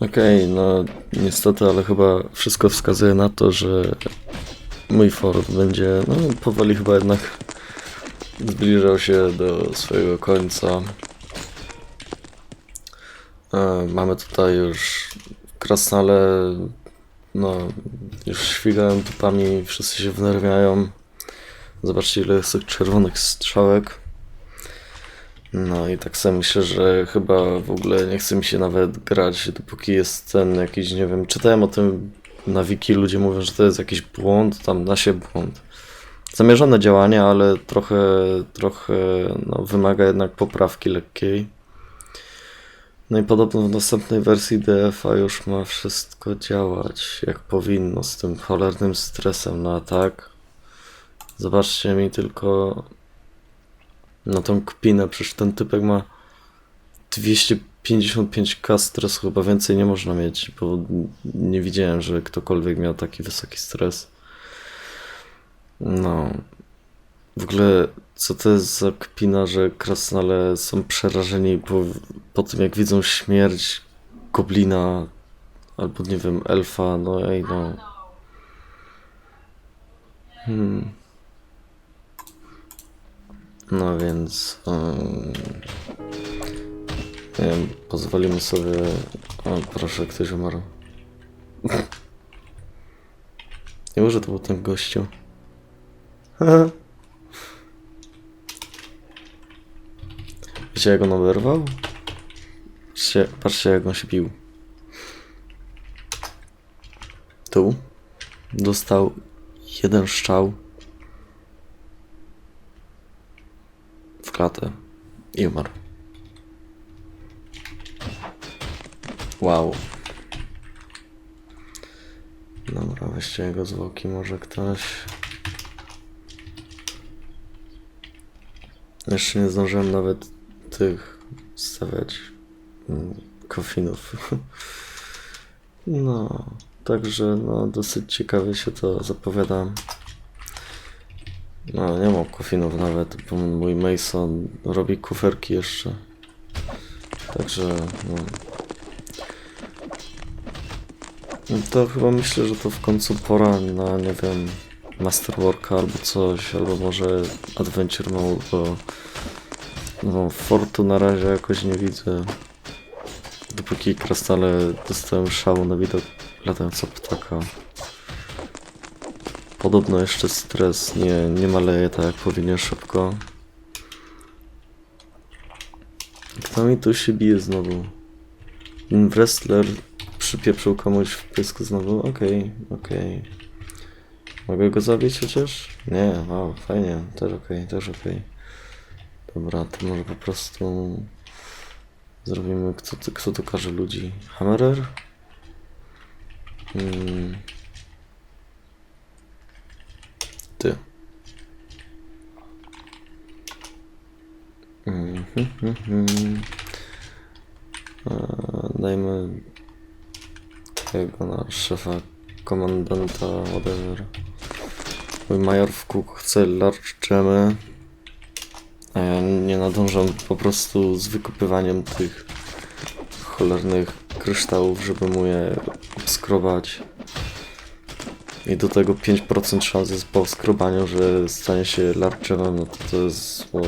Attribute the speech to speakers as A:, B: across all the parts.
A: Okej, no niestety, ale chyba wszystko wskazuje na to, że mój Ford będzie, no powoli chyba jednak zbliżał się do swojego końca. E, Mamy tutaj już krasnale, no już świgają tupami, wszyscy się wnerwiają. Zobaczcie ile jest tych czerwonych strzałek. No i tak sobie myślę, że chyba w ogóle nie chce mi się nawet grać, dopóki jest ten jakiś, nie wiem, czytałem o tym na wiki, ludzie mówią, że to jest jakiś błąd, tam na się błąd. Zamierzone działanie, ale trochę, trochę no, wymaga jednak poprawki lekkiej. No i podobno w następnej wersji DF-a już ma wszystko działać jak powinno z tym cholernym stresem na atak. Zobaczcie mi tylko na tą kpinę, przecież ten typek ma 255k stresu, chyba więcej nie można mieć, bo nie widziałem, że ktokolwiek miał taki wysoki stres. No. W ogóle, co to jest za kpina, że krasnale są przerażeni po, po tym, jak widzą śmierć goblina albo, nie wiem, elfa, no ej, no. Hmm. No więc. nie wiem, pozwolimy sobie. O, proszę, ktoś umarł. Nie może to był ten gościu. Wiecie jak on oberwał? Patrzcie, patrzcie jak on się bił. Tu dostał jeden strzał w klatę i umarł. Wow. Dobra, weźcie jego zwłoki, może ktoś. Jeszcze nie zdążyłem nawet tych stawiać mm, kofinów. No, także no, dosyć ciekawie się to zapowiada. No, nie mam kofinów nawet, bo mój Mason robi kuferki jeszcze. Także, no. No To chyba myślę, że to w końcu pora na, nie wiem, Masterworka albo coś, albo może Adventure Mode, bo no, Fortu na razie jakoś nie widzę. Dopóki krasnale dostałem szału na widok latającego ptaka. Podobno jeszcze stres nie, nie maleje tak jak powinien szybko. Kto mi tu się bije znowu? Wrestler przypieprzył komuś w pysku znowu? Okej, okej. Mogę go zabić chociaż? Nie, wow, fajnie, też okej, też okej. Dobra, to może po prostu zrobimy, kto, kto tu każe ludzi? Hammerer? Hmm. Ty. Mhm. Eee, Dajmy tego na szefa komandanta, whatever. Mój major w kółku chce large gemy, a ja nie nadążam po prostu z wykupywaniem tych cholernych kryształów, żeby mu je skrobać. I do tego 5% szans jest po skrobaniu, że stanie się larczewem, no to to jest o,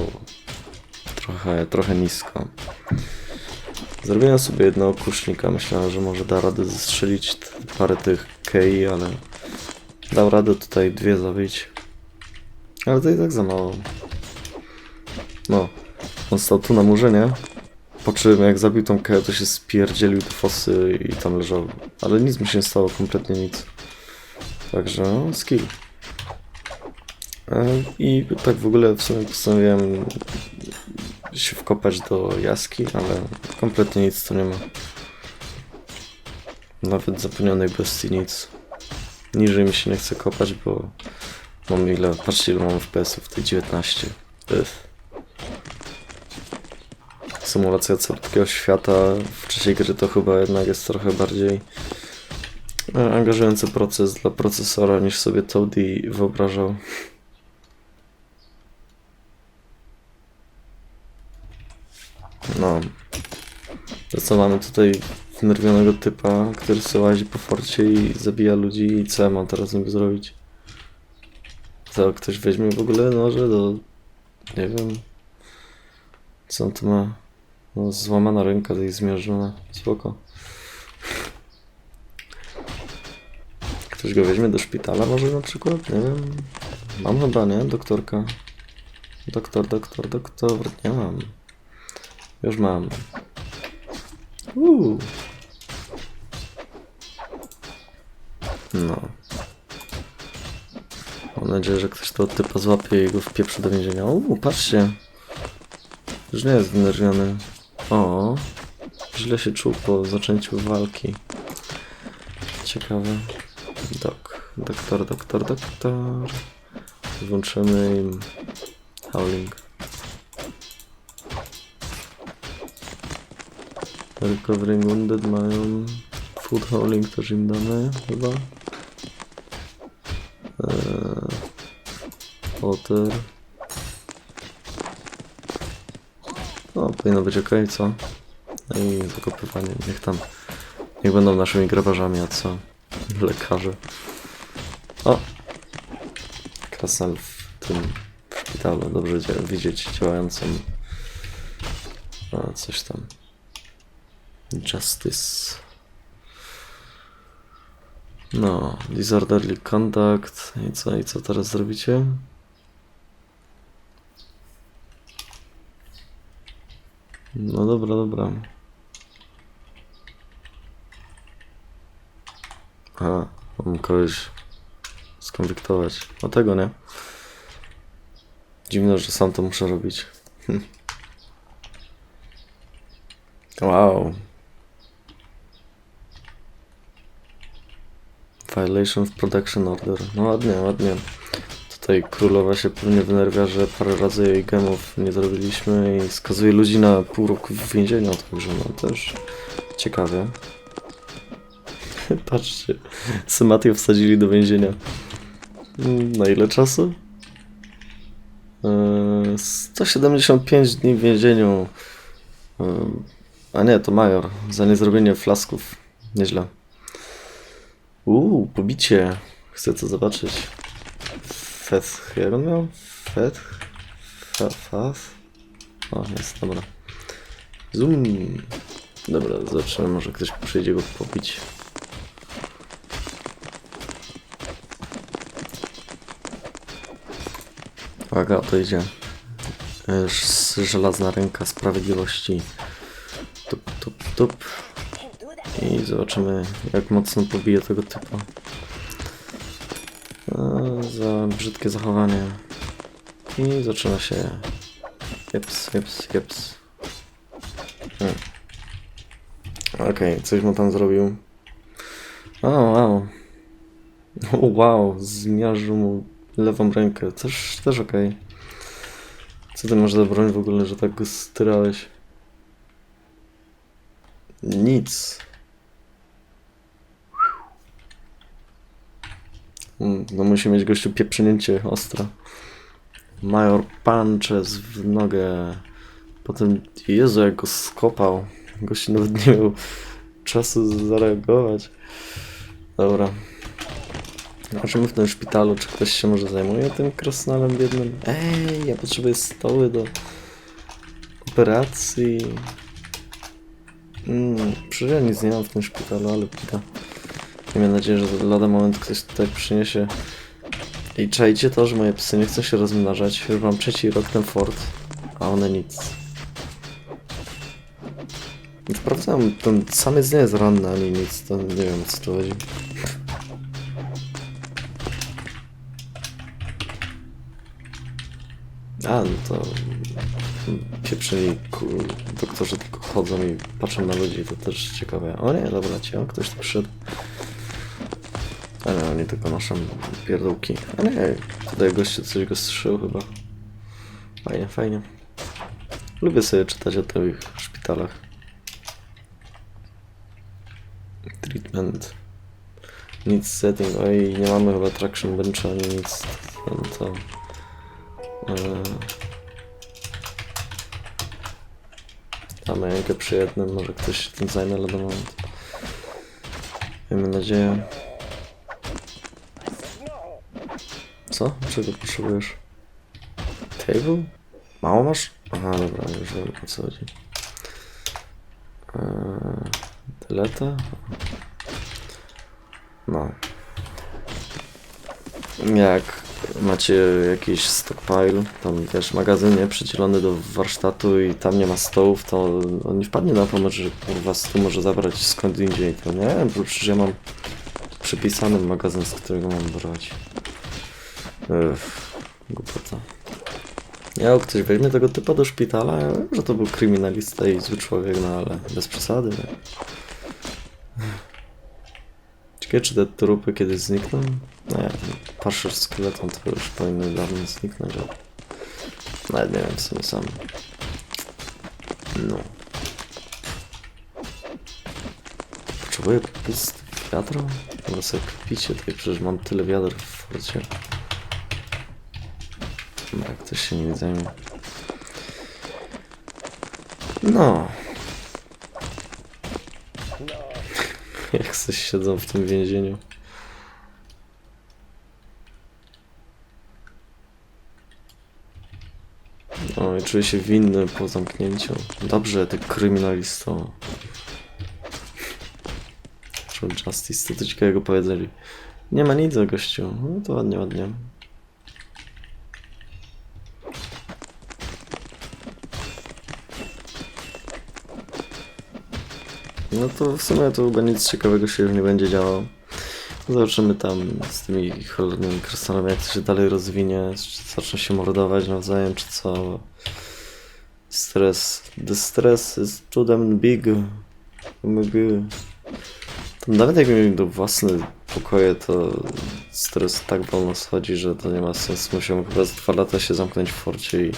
A: trochę, trochę nisko. Zrobiłem sobie jednego kusznika, myślałem, że może da radę zestrzelić parę tych kei, ale dał radę tutaj dwie zabić. Ale to i tak za mało. No, on stał tu na murze, nie? Po czym jak zabił tą keję, to się spierdzielił do fosy i tam leżał. Ale nic mu się nie stało, kompletnie nic. Także no, skill. E, I tak w ogóle w sumie postanowiłem się wkopać do jaski, ale kompletnie nic tu nie ma. Nawet zapomnianej bestii nic. Niżej mi się nie chce kopać, bo mam ile, patrzcie ile mam FPS-ów, tej 19. Ech. Symulacja całego świata w trzeciej gry to chyba jednak jest trochę bardziej e, angażujący proces dla procesora niż sobie Toady wyobrażał. No. To co mamy tutaj wnerwionego typa, który sobie łazi po forcie i zabija ludzi i co ja mam teraz z nim zrobić? Co, ktoś weźmie w ogóle noże do... nie wiem... Co on tu ma? No, złamana ręka i zmierzona. Spoko. Ktoś go weźmie do szpitala może na przykład? Nie wiem. Mam chyba, nie? Doktorka. Doktor, doktor, doktor. Nie mam. Już mam. Uuu. No. Mam nadzieję, że ktoś to typa złapie i go wpieprzy do więzienia. Uuu, patrzcie. Już nie jest zdenerwowany. O. Źle się czuł po zaczęciu walki. Ciekawe. Dok. Doktor, doktor, doktor. Włączymy im howling. Recovering Wounded mają food howling też im damy chyba. Eee, water. No, powinno być ok, co? No i zakopywanie, niech tam. Niech będą naszymi grabarzami, a co? Lekarze. O! Krasnal w tym w szpitalu. Dobrze widzieć działającą. A, coś tam. Justice. No, disorderly conduct. I co, i co teraz zrobicie? No dobra, dobra. A, mam kogoś skonwiktować. O tego nie. Dziwne, że sam to muszę robić. Wow. Violation of Protection Order. No ładnie, ładnie. Tutaj królowa się pewnie wynerwia, że parę razy jej gemów nie zrobiliśmy i skazuje ludzi na pół roku w więzieniu, także no też ciekawie. Patrzcie, Sematię wsadzili do więzienia. Mm, Na ile czasu? Eee, 175 dni w więzieniu. Eee, A nie, to major. Za niezrobienie flasków. Nieźle. Uuu, pobicie. Chcę to zobaczyć. Feth. Jak on miał? Feth? Fa- Faf? O, jest, dobra. Zoom. Dobra, zobaczymy, może ktoś przyjdzie go pobić. Uwaga, to idzie. E, Żelazna ręka sprawiedliwości. Tup, tup, tup. I zobaczymy, jak mocno pobije tego typa. Za brzydkie zachowanie. I zaczyna się. Jeps, jeps, jeps. Hmm. Okej, coś mu tam zrobił. O, wow. O, wow, zmiażdżył mu lewą rękę. Też, też okej. Co ty masz za broń w ogóle, że tak go styrałeś? Nic. No musi mieć gościu pieprznięcie ostre. Major punches w nogę. Potem, Jezu, jak go skopał. Gościu nawet nie miał czasu zareagować. Dobra. Zobaczymy w tym szpitalu, czy ktoś się może zajmuje tym krasnalem biednym. Ej, ja potrzebuję stoły do operacji. Mm, przecież ja nic nie mam w tym szpitalu, ale pyta. Miejmy nadzieję, że lada moment ktoś tutaj przyniesie. I czajcie to, że moje psy nie chcą się rozmnażać. Już mam trzeci rok ten fort, a one nic. Sprawdzam, ten samiec nie jest ranny ani nic, to nie wiem co tu chodzi. A, no to pieprzyni ku- doktorzy tylko chodzą i patrzą na ludzi, to też ciekawe. O nie, dobra, ci, o, ktoś tu przyszedł. Ale oni tylko noszą pierdółki. A nie, tutaj gościu coś go strzył chyba. Fajnie, fajnie. Lubię sobie czytać o tych szpitalach. Treatment. Nic setting. Oj, nie mamy chyba traction bencha ani nic. No to... Eee... Damy przy jednym, może ktoś tym zajmie lada moment. Miejmy nadzieję. Co? Czego potrzebujesz? Table? Mało masz? Aha, dobra, już wiem o co chodzi. Eee? No. Jak macie jakiś stockpile, tam też magazyn nie przydzielony do warsztatu i tam nie ma stołów, to on nie wpadnie na pomysł, że kurwa stół może zabrać skąd indziej. To nie, bo przecież ja mam przypisany magazyn, z którego mam brać. Uff, głupota. Ja ktoś weźmie tego typa do szpitala, ja wiem, że to był kryminalista i zły człowiek, no ale bez przesady, nie? Ciekawe, czy te trupy kiedyś znikną? Ten parszysz z szkieletem to już powinny dawno zniknąć, ale... Nawet nie wiem w sumie sam. No. Potrzebuję pusty wiadro? Może sobie kupicie, tutaj przecież mam tyle wiader w forcie. No, Jak ktoś się nie zajmie. No. Jak coś siedzą w tym więzieniu. O, i czuję się winny po zamknięciu. Dobrze, ty kryminalisto. Justice, to ciekawego powiedzieli. Nie ma nic o gościu. No to ładnie, ładnie. No to w sumie to chyba nic ciekawego się już nie będzie działo. Zobaczymy tam z tymi cholernymi krasnolami, jak to się dalej rozwinie, czy zaczną się mordować nawzajem, czy co. Stres. The stress is too damn big. Maybe. Tam nawet jak mieli do własne pokoje, to stres tak wolno schodzi, że to nie ma sensu. Musiałem chyba z dwa lata się zamknąć w forcie i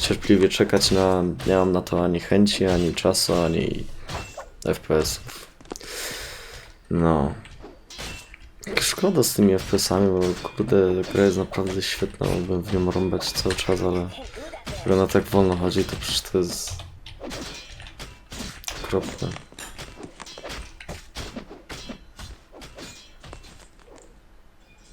A: cierpliwie czekać na... Nie mam na to ani chęci, ani czasu, ani FPS-ów. No. Szkoda z tymi FPS-ami, bo kurde, gra jest naprawdę świetna, mógłbym w nią rąbać cały czas, ale jak ona tak wolno chodzi, to przecież to jest okropne.